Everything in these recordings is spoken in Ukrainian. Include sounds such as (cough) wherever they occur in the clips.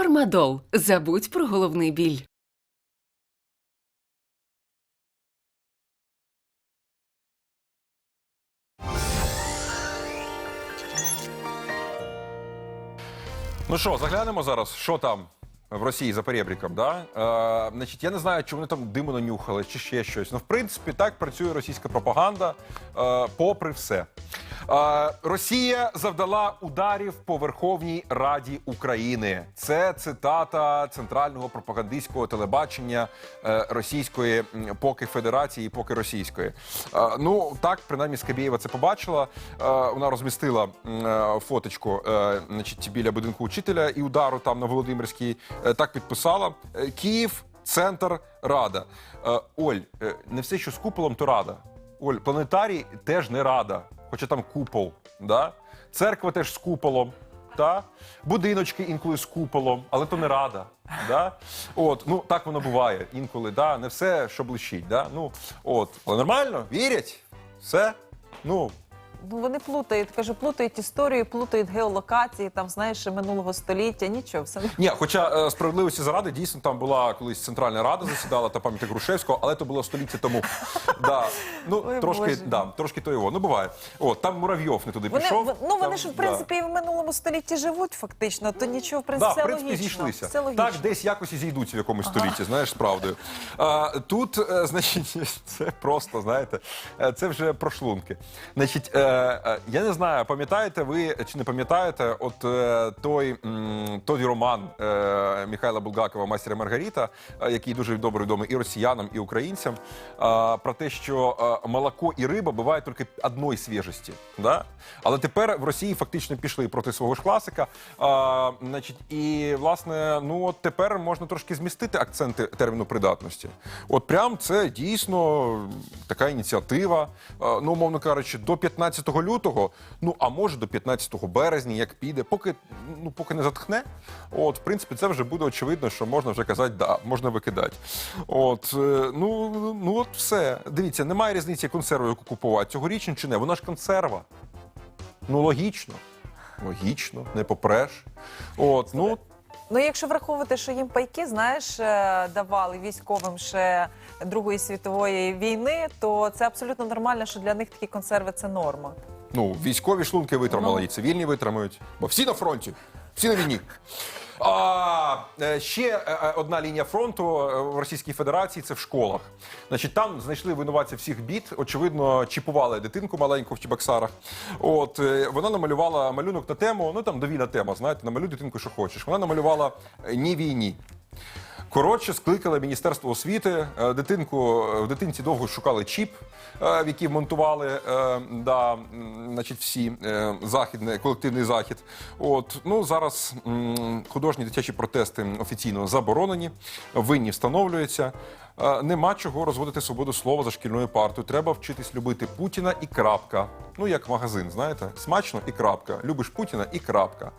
Фармадол. Забудь про головний біль. Ну що, заглянемо зараз, що там в Росії за перебріком, да? Е, значить, я не знаю, чи вони там диму нанюхали, чи ще щось. Ну, в принципі, так працює російська пропаганда, е, попри все. Росія завдала ударів по Верховній Раді України. Це цитата центрального пропагандистського телебачення е, російської поки Федерації, поки російської. Е, ну так, принаймні, Скабєєва це побачила. Е, вона розмістила фоточку значить, біля будинку учителя і удару там на Володимирській. Так підписала Київ. Центр Рада. Оль, не все, що з куполом, то рада. Оль, планетарій теж не рада, хоча там купол. Да? Церква теж з куполом. Та? Будиночки інколи з куполом, але то не рада. Да? От, ну так воно буває інколи, да? не все, що блищить. Да? Ну, от. Але нормально, вірять, все. Ну, Ну вони плутають, кажу, плутають історію, плутають геолокації, там знаєш минулого століття. Нічого, все Ні, хоча е, справедливості заради дійсно там була колись Центральна Рада засідала та пам'ятник Грушевського, але то було століття тому. Да. Ну, Ой, трошки, Боже. да, трошки то його. Ну, буває. От, там Муравйов не туди Вони пішов. в- ну вони там, ж в да. принципі і в минулому столітті живуть, фактично. То нічого, в Да, принципі, в все принципі, логічно. зійшлися. Все логічно. Так, десь якось і зійдуться в якомусь столітті, знаєш, з правдою. А, тут, е, (laughs) значить, це просто, знаєте, е, це вже про шлунки. Значить, е, я не знаю, пам'ятаєте ви чи не пам'ятаєте, от е, той, той роман е, Михайла Булгакова Мастер і Маргарита, е, який дуже добре відомий і росіянам, і українцям, е, про те, що е, молоко і риба бувають тільки одної свіжості. Да? Але тепер в Росії фактично пішли проти свого ж класика. Значить, і власне, ну от тепер можна трошки змістити акценти терміну придатності. От прям це дійсно така ініціатива. Ну, умовно кажучи, до 15 лютого, ну а може до 15 березня, як піде, поки ну поки не затхне. От, в принципі, це вже буде очевидно, що можна вже казати, да, можна викидати. От, е, ну, ну от все. Дивіться, немає різниці консерву яку купувати. Цьогорічну чи не? Вона ж консерва. Ну, логічно. Логічно, не попреш. От, ну, Ну, якщо враховувати, що їм пайки, знаєш, е, давали військовим ще Другої світової війни, то це абсолютно нормально, що для них такі консерви це норма. ну, військові шлунки витримали, Ну. і цивільні витримають. Бо всі на фронті, всі на війні. А е, ще е, е, одна лінія фронту в Російській Федерації це в школах. Значить, там знайшли винуватця всіх бід. Очевидно, чіпували дитинку маленьку в Чебоксарах. От вона намалювала малюнок на тему. Ну там довільна тема, знаєте, намалюй дитинку, що хочеш. Вона намалювала ні війні. Коротше, скликали Міністерство освіти. Е, Дитинку в дитинці довго шукали чіп, е, в який вмонтували е, да, значить, всі е, західний колективний захід. От ну зараз художні дитячі протести офіційно заборонені, винні встановлюються. Е, Нема чого розводити свободу слова за шкільною партою. Треба вчитись любити Путіна і крапка. Ну як магазин, знаєте, смачно і крапка. Любиш Путіна і крапка.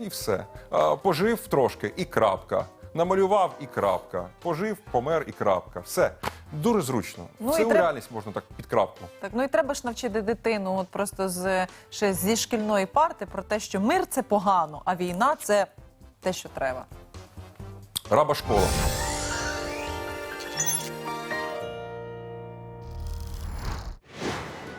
І все. Е, Пожив трошки і крапка. Намалював і крапка. Пожив, помер і крапка. Все. Дуже зручно. Ну, Все і у треб- реальність можна так під крапку. Так, ну і треба ж навчити дитину, от просто з ще зі шкільної парти про те, що мир це погано, а війна це те, що треба. Раба школа.